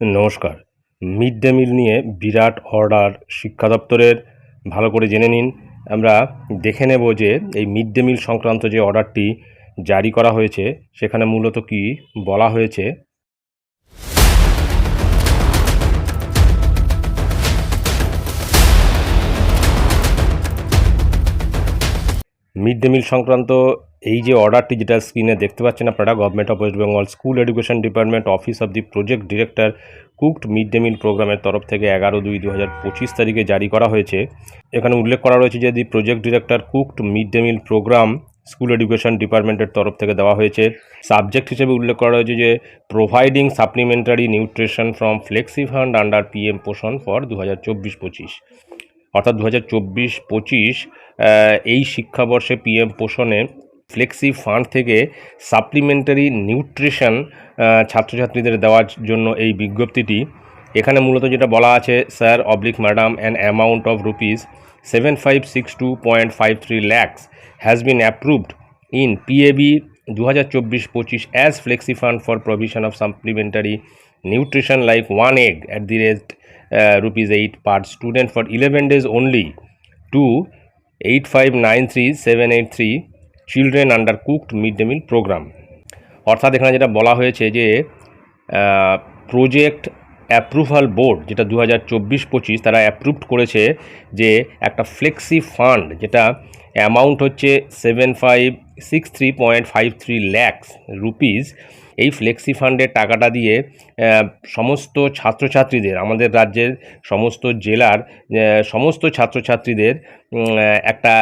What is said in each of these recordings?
নমস্কার। Mid day মিল নিয়ে বিরাট order শিক্ষা দপ্তরের ভালো করে জেনে নিন। আমরা দেখে নেব যে এই মিড ডে মিল সংক্রান্ত যে অর্ডারটি জারি করা হয়েছে, সেখানে মূলত কি বলা হয়েছে। মিড ডে মিল সংক্রান্ত এই যে অর্ডারটি যেটা স্ক্রিনে দেখতে পাচ্ছেন আপনারা government of West Bengal school education department office of the project director cooked mid day meal প্রোগ্রামের তরফ থেকে এগারো দুই দু তারিখে জারি করা হয়েছে। এখানে উল্লেখ করা রয়েছে যে the project director cooked mid day meal program school education ডিপার্টমেন্টের তরফ থেকে দেওয়া হয়েছে। সাবজেক্ট হিসেবে উল্লেখ করা হয়েছে যে providing supplementary nutrition from flexi fund under PM Poshan for দু হাজার চব্বিশ পঁচিশ। অর্থাৎ দু হাজার চব্বিশ, পঁচিশ এই শিক্ষাবর্ষে পিএম পোষণে ফ্লেক্সি ফান্ড থেকে সাপ্লিমেন্টারি নিউট্রিশন ছাত্রছাত্রীদের দেওয়ার জন্য এই বিজ্ঞপ্তিটি। এখানে মূলত যেটা বলা আছে, sir, oblique madam an amount of rupees seven five six two point five three lakhs has been approved in PAB দু হাজার চব্বিশ, পঁচিশ as flexi fund for provision of supplementary nutrition like one egg at the rate rupees 8 per student for 11 days only to 8593783 children under cooked mid day meal program অর্থাৎ এখানে যেটা বলা হয়েছে যে প্রজেক্ট অ্যাপ্রুভাল বোর্ড যেটা দু হাজার চব্বিশ পঁচিশ তারা অ্যাপ্রুভড করেছে যে একটা ফ্লেক্সি ফান্ড যেটা অ্যামাউন্ট হচ্ছে seven five six three point five three lakhs rupees এই ফ্লেক্সি ফান্ডের টাকাটা দিয়ে সমস্ত ছাত্রছাত্রীদের, আমাদের রাজ্যের সমস্ত জেলার সমস্ত ছাত্রছাত্রীদের একটা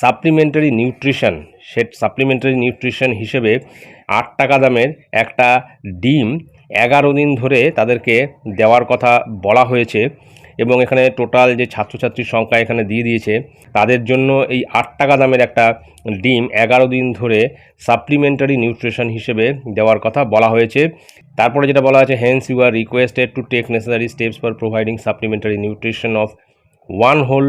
সাপ্লিমেন্টারি নিউট্রিশন সে সাপ্লিমেন্টারি নিউট্রিশন হিসেবে আট টাকা দামের একটা ডিম এগারো দিন ধরে তাদেরকে দেওয়ার কথা বলা হয়েছে এবং এখানে টোটাল যে ছাত্রছাত্রীর সংখ্যা এখানে দিয়ে দিয়েছে, তাদের জন্য এই আট টাকা দামের একটা ডিম এগারো দিন ধরে সাপ্লিমেন্টারি নিউট্রিশন হিসেবে দেওয়ার কথা বলা হয়েছে। তারপরে যেটা বলা আছে hence you are requested to take necessary steps for providing supplementary nutrition of one whole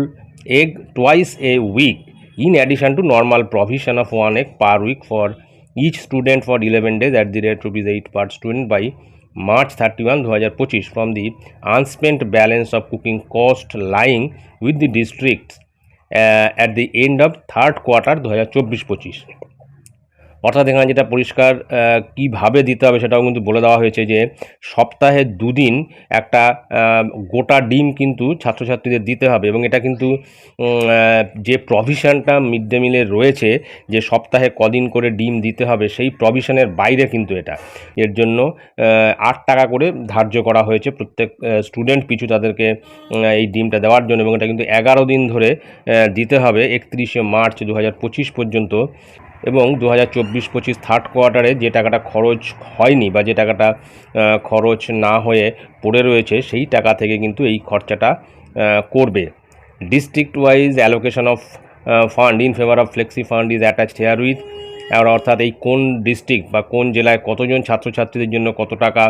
egg twice a week in addition to normal provision of 1 egg per week for each student for 11 days at the rate rupees 8 per student by March 31 2025 from the unspent balance of cooking cost lying with the districts uh, at the end of third quarter 2024-25 অর্থাৎ এখানে যেটা পরিষ্কার কীভাবে দিতে হবে সেটাও কিন্তু বলে দেওয়া হয়েছে যে সপ্তাহে দুদিন একটা গোটা ডিম কিন্তু ছাত্রছাত্রীদের দিতে হবে এবং এটা কিন্তু যে প্রভিশনটা মিড ডে মিলে রয়েছে যে সপ্তাহে কদিন করে ডিম দিতে হবে সেই প্রভিশনের বাইরে কিন্তু এটা। এর জন্য আট টাকা করে ধার্য করা হয়েছে প্রত্যেক স্টুডেন্ট পিছু তাদেরকে এই ডিমটা দেওয়ার জন্য এবং এটা কিন্তু এগারো দিন ধরে দিতে হবে একত্রিশে মার্চ দু হাজার পঁচিশ পর্যন্ত। এবং দু হাজার চব্বিশ পঁচিশ থার্ড কোয়ার্টারে যে টাকাটা খরচ হয়নি বা যে টাকাটা খরচ না হয়ে পড়ে রয়েছে, সেই টাকা থেকে কিন্তু এই খরচাটা করবে। District wise allocation of fund in favour of flexi fund is attached herewith আর অর্থাৎ এই কোন ডিস্ট্রিক্ট বা কোন জেলায় কতজন ছাত্রছাত্রীদের জন্য কত টাকা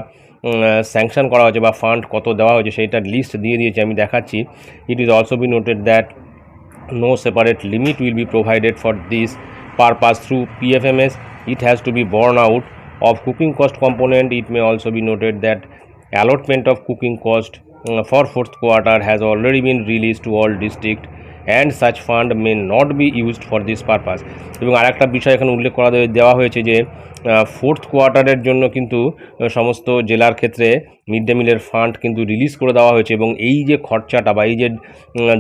স্যাংশন করা হয়েছে বা ফান্ড কত দেওয়া হয়েছে সেইটার লিস্ট দিয়ে দিয়েছে, আমি দেখাচ্ছি। It is also be noted that no separate limit will be provided for this purpose through PFMS. It has to be borne out of cooking cost component. It may also be noted that allotment of cooking cost uh, for fourth quarter has already been released to all district and such fund may not be used for this purpose এবং আরেকটা বিষয় এখানে উল্লেখ করা দেওয়া হয়েছে যে fourth কোয়ার্টারের জন্য কিন্তু সমস্ত জেলার ক্ষেত্রে মিড ডে মিলের ফান্ড কিন্তু রিলিজ করে দেওয়া হয়েছে এবং এই যে খরচাটা বা এই যে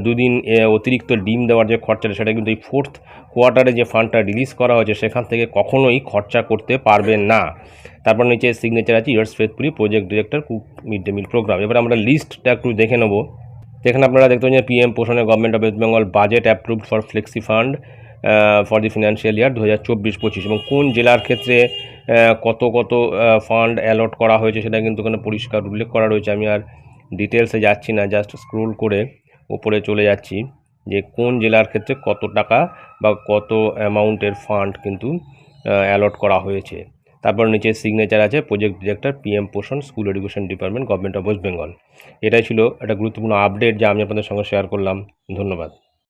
দুদিন অতিরিক্ত ডিম দেওয়ার যে খরচাটা, সেটা কিন্তু এই ফোর্থ কোয়ার্টারে যে ফান্ডটা রিলিজ করা হয়েছে, সেখান থেকে কখনোই খরচা করতে পারবেন না। তারপর নিচে সিগনেচার আছে yours faithfully project director cook mid day meal program এবার আমরা লিস্টটা একটু দেখে নেব। এখানে আপনারা দেখতে পাচ্ছেন PM পোষণে government of West Bengal budget approved for flexi fund for the financial year দু হাজার চব্বিশ পঁচিশ এবং কোন জেলার ক্ষেত্রে কত কত ফান্ড অ্যালট করা হয়েছে সেটা কিন্তু এখানে পরিষ্কার উল্লেখ করা রয়েছে। আমি আর ডিটেলসে যাচ্ছি না জাস্ট স্ক্রোল করে উপরে চলে যাচ্ছি যে কোন জেলার ক্ষেত্রে কত টাকা বা কত অ্যামাউন্টের ফান্ড কিন্তু অ্যালট করা হয়েছে। তারপর নিচে সিগনেচার আছে project director PM Poshan school education department government of West Bengal এটাই ছিল একটা গুরুত্বপূর্ণ আপডেট যা আমি আপনাদের সঙ্গে শেয়ার করলাম। ধন্যবাদ।